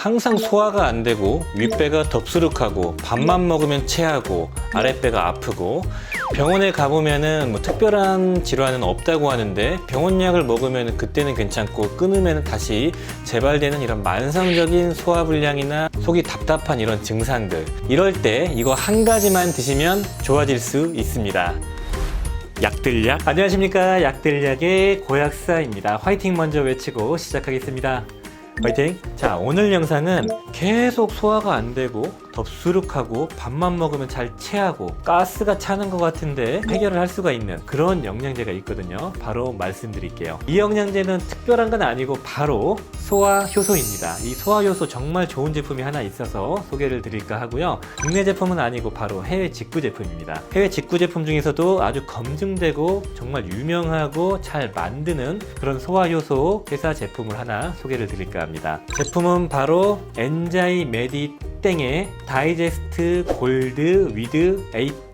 항상 소화가 안 되고 윗배가 덥수룩하고 밥만 먹으면 체하고 아랫배가 아프고 병원에 가보면은 뭐 특별한 질환은 없다고 하는데 병원 약을 먹으면 그때는 괜찮고 끊으면 다시 재발되는 이런 만성적인 소화불량이나 속이 답답한 이런 증상들. 이럴 때 이거 한 가지만 드시면 좋아질 수 있습니다. 약들약. 안녕하십니까. 약들약의 고약사입니다. 화이팅 먼저 외치고 시작하겠습니다 화이팅. 자 오늘 영상은 계속 소화가 안 되고 덥수룩하고 밥만 먹으면 잘 체하고 가스가 차는 것 같은데 해결을 할 수가 있는 그런 영양제가 있거든요. 바로 말씀드릴게요. 이 영양제는 특별한 건 아니고 바로 소화 효소입니다. 이 소화 효소 정말 좋은 제품이 하나 있어서 소개를 드릴까 하고요. 국내 제품은 아니고 바로 해외 직구 제품입니다. 해외 직구 제품 중에서도 아주 검증되고 정말 유명하고 잘 만드는 그런 소화 효소 회사 제품을 하나 소개를 드릴까 합니다. 제품은 바로 엔자이 메디 땡의 다이제스트 골드 위드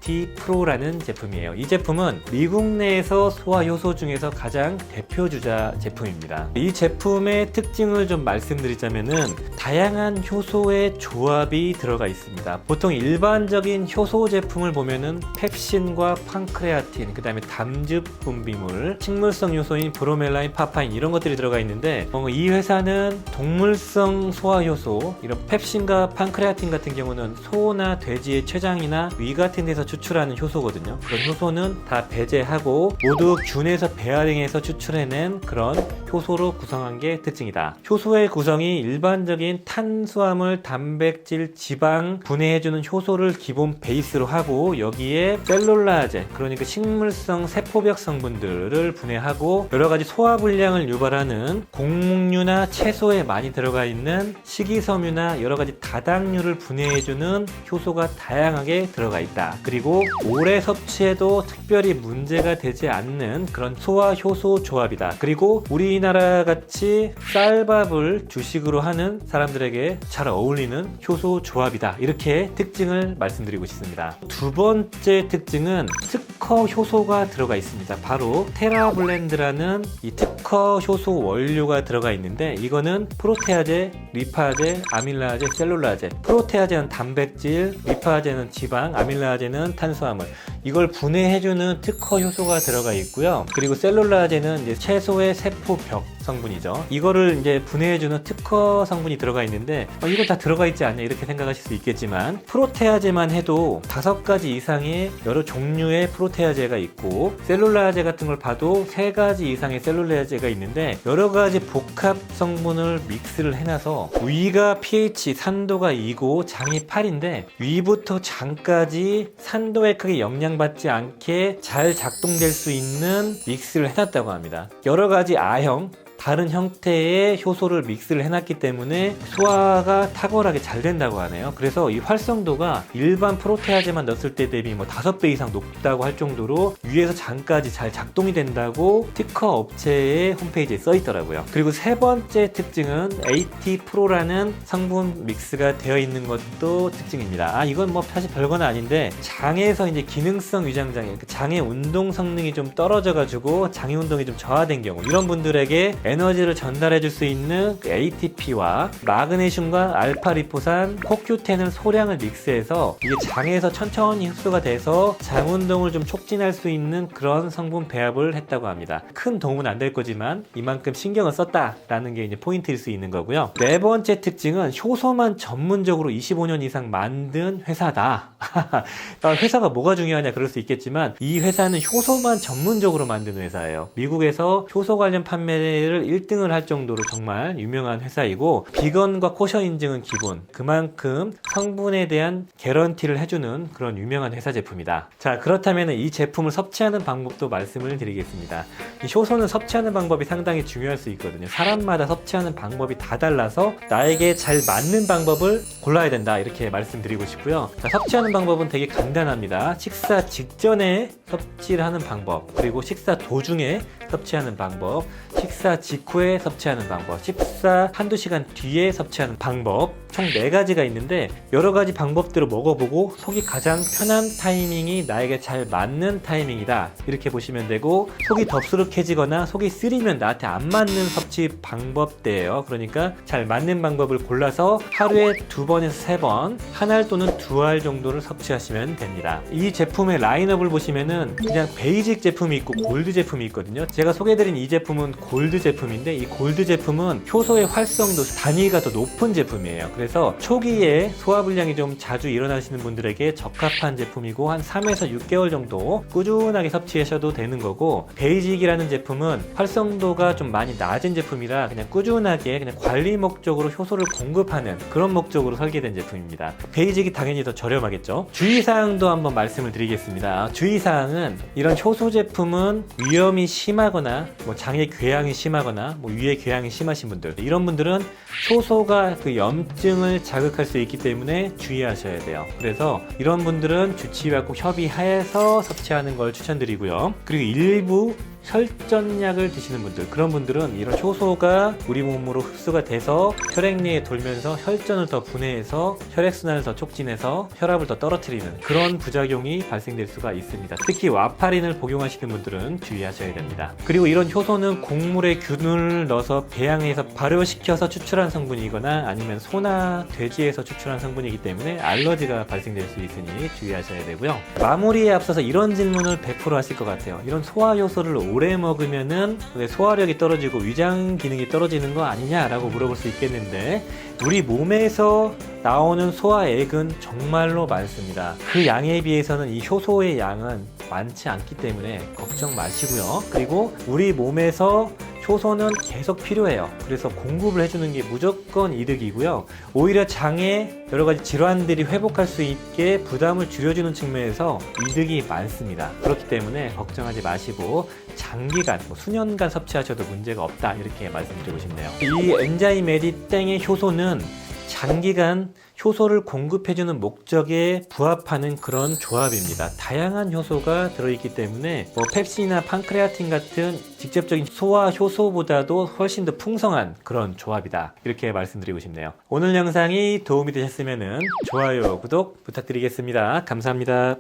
AT 프로라는 제품이에요. 이 제품은 미국 내에서 소화 효소 중에서 가장 대표 주자 제품입니다. 이 제품의 특징을 좀 말씀드리자면은 다양한 효소의 조합이 들어가 있습니다. 보통 일반적인 효소 제품을 보면은 펩신과 팡크레아틴, 그 다음에 담즙 분비물, 식물성 요소인 브로멜라인, 파파인 이런 것들이 들어가 있는데 어, 이 회사는 동물성 소화 효소 이런 펩신과 팡크레아틴 같은 경우는 소나 돼지의 췌장이나 위 같은 데서 추 출하는 효소거든요. 그런 효소는 다 배제하고 모두 균에서 배아링해서 추출해낸 그런 효소로 구성한 게 특징이다. 효소의 구성이 일반적인 탄수화물, 단백질, 지방 분해해주는 효소를 기본 베이스로 하고 여기에 셀룰라제 그러니까 식물성 세포벽 성분들을 분해하고 여러 가지 소화 불량을 유발하는 곡목류나 채소에 많이 들어가 있는 식이섬유나 여러 가지 다당류를 분해해주는 효소가 다양하게 들어가 있다. 그리고 오래 섭취해도 특별히 문제가 되지 않는 그런 소화 효소 조합이다. 그리고 우리나라 같이 쌀밥을 주식으로 하는 사람들에게 잘 어울리는 효소 조합이다. 이렇게 특징을 말씀드리고 싶습니다. 두 번째 특징은 특허 효소가 들어가 있습니다. 바로 테라블렌드라는 이 특허 효소 원료가 들어가 있는데 이거는 프로테아제, 리파제, 아밀라제, 셀룰라제. 프로테아제는 단백질, 리파제는 지방, 아밀라제는 탄수화물. 이걸 분해해주는 특허 효소가 들어가 있고요. 그리고 셀룰라제는 이제 채소의 세포 벽 성분이죠. 이거를 이제 분해해주는 특허 성분이 들어가 있는데 어, 이거 다 들어가 있지 않냐 이렇게 생각하실 수 있겠지만 프로테아제만 해도 다섯 가지 이상의 여러 종류의 프로테아제가 있고 셀룰라제 같은 걸 봐도 세 가지 이상의 셀룰라제가 있는데 여러 가지 복합 성분을 믹스를 해놔서 위가 pH 산도가 2고 장이 8인데 위부터 장까지 산도에 크게 영향 받지 않게 잘 작동될 수 있는 믹스를 해놨다고 합니다. 여러 가지 A형 다른 형태의 효소를 믹스를 해놨기 때문에 소화가 탁월하게 잘 된다고 하네요. 그래서 이 활성도가 일반 프로테아제만 넣었을 때 대비 뭐 다섯 배 이상 높다고 할 정도로 위에서 장까지 잘 작동이 된다고 특허 업체의 홈페이지에 써 있더라고요. 그리고 세 번째 특징은 AT 프로라는 성분 믹스가 되어 있는 것도 특징입니다. 아 이건 뭐 사실 별건 아닌데 장에서 이제 기능성 위장장애, 그 장의 운동 성능이 좀 떨어져 가지고 장의 운동이 좀 저하된 경우 이런 분들에게 에너지를 전달해 줄 수 있는 그 ATP와 마그네슘과 알파리포산, 코큐텐을 소량을 믹스해서 이게 장에서 천천히 흡수가 돼서 장 운동을 좀 촉진할 수 있는 그런 성분 배합을 했다고 합니다. 큰 도움은 안 될 거지만 이만큼 신경을 썼다라는 게 이제 포인트일 수 있는 거고요. 네 번째 특징은 효소만 전문적으로 25년 이상 만든 회사다. 아, 회사가 뭐가 중요하냐 그럴 수 있겠지만 이 회사는 효소만 전문적으로 만드는 회사예요. 미국에서 효소 관련 판매를 1등을 할 정도로 정말 유명한 회사이고 비건과 코셔 인증은 기본. 그만큼 성분에 대한 개런티를 해주는 그런 유명한 회사 제품이다. 자 그렇다면 이 제품을 섭취하는 방법도 말씀을 드리겠습니다. 이 효소는 섭취하는 방법이 상당히 중요할 수 있거든요. 사람마다 섭취하는 방법이 다 달라서 나에게 잘 맞는 방법을 골라야 된다 이렇게 말씀드리고 싶고요. 자, 섭취하는 방법은 되게 간단합니다. 식사 직전에 섭취를 하는 방법, 그리고 식사 도중에 섭취하는 방법, 식사 직후에 섭취하는 방법, 식사 한두 시간 뒤에 섭취하는 방법, 총네 가지가 있는데 여러 가지 방법대로 먹어보고 속이 가장 편한 타이밍이 나에게 잘 맞는 타이밍이다. 이렇게 보시면 되고 속이 덥수룩해지거나 속이 쓰리면 나한테 안 맞는 섭취 방법대예요. 그러니까 잘 맞는 방법을 골라서 하루에 두 번에서 세 번 한 알 또는 두 알 정도를 섭취하시면 됩니다. 이 제품의 라인업을 보시면은 그냥 베이직 제품이 있고 골드 제품이 있거든요. 제가 소개해드린 이 제품은 골드 제품인데 이 골드 제품은 효소의 활성도 단위가 더 높은 제품이에요 그래서 초기에 소화불량이 좀 자주 일어나시는 분들에게 적합한 제품이고 한 3에서 6개월 정도 꾸준하게 섭취하셔도 되는 거고 베이직이라는 제품은 활성도가 좀 많이 낮은 제품이라 그냥 꾸준하게 그냥 관리 목적으로 효소를 공급하는 그런 목적으로 설계된 제품입니다. 베이직이 당연히 더 저렴하겠죠? 주의사항도 한번 말씀을 드리겠습니다. 주의사항은 이런 효소 제품은 위험이 심하거나 뭐 장의 궤양이 심하거나 뭐 위의 궤양이 심하신 분들 이런 분들은 효소가 그 염증 을 자극할 수 있기 때문에 주의하셔야 돼요. 그래서 이런 분들은 주치의와 꼭 협의하여서 섭취하는 걸 추천드리고요. 그리고 일부 혈전약을 드시는 분들 그런 분들은 이런 효소가 우리 몸으로 흡수가 돼서 혈액내에 돌면서 혈전을 더 분해해서 혈액순환을 더 촉진해서 혈압을 더 떨어뜨리는 그런 부작용이 발생될 수가 있습니다. 특히 와파린을 복용하시는 분들은 주의하셔야 됩니다. 그리고 이런 효소는 곡물에 균을 넣어서 배양해서 발효시켜서 추출한 성분이거나 아니면 소나 돼지에서 추출한 성분이기 때문에 알러지가 발생될 수 있으니 주의하셔야 되고요. 마무리에 앞서서 이런 질문을 100% 하실 것 같아요. 이런 소화 효소를 오래 먹으면은 왜 소화력이 떨어지고 위장 기능이 떨어지는 거 아니냐라고 물어볼 수 있겠는데 우리 몸에서 나오는 소화액은 정말로 많습니다. 그 양에 비해서는 이 효소의 양은 많지 않기 때문에 걱정 마시고요. 그리고 우리 몸에서 효소는 계속 필요해요. 그래서 공급을 해주는 게 무조건 이득이고요. 오히려 장에 여러 가지 질환들이 회복할 수 있게 부담을 줄여주는 측면에서 이득이 많습니다. 그렇기 때문에 걱정하지 마시고 장기간, 뭐 수년간 섭취하셔도 문제가 없다 이렇게 말씀드리고 싶네요. 이 엔자임 에디 땡의 효소는 장기간 효소를 공급해주는 목적에 부합하는 그런 조합입니다. 다양한 효소가 들어있기 때문에 뭐 펩신이나 판크레아틴 같은 직접적인 소화 효소보다도 훨씬 더 풍성한 그런 조합이다. 이렇게 말씀드리고 싶네요. 오늘 영상이 도움이 되셨으면 좋아요, 구독 부탁드리겠습니다. 감사합니다.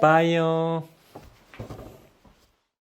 빠이요.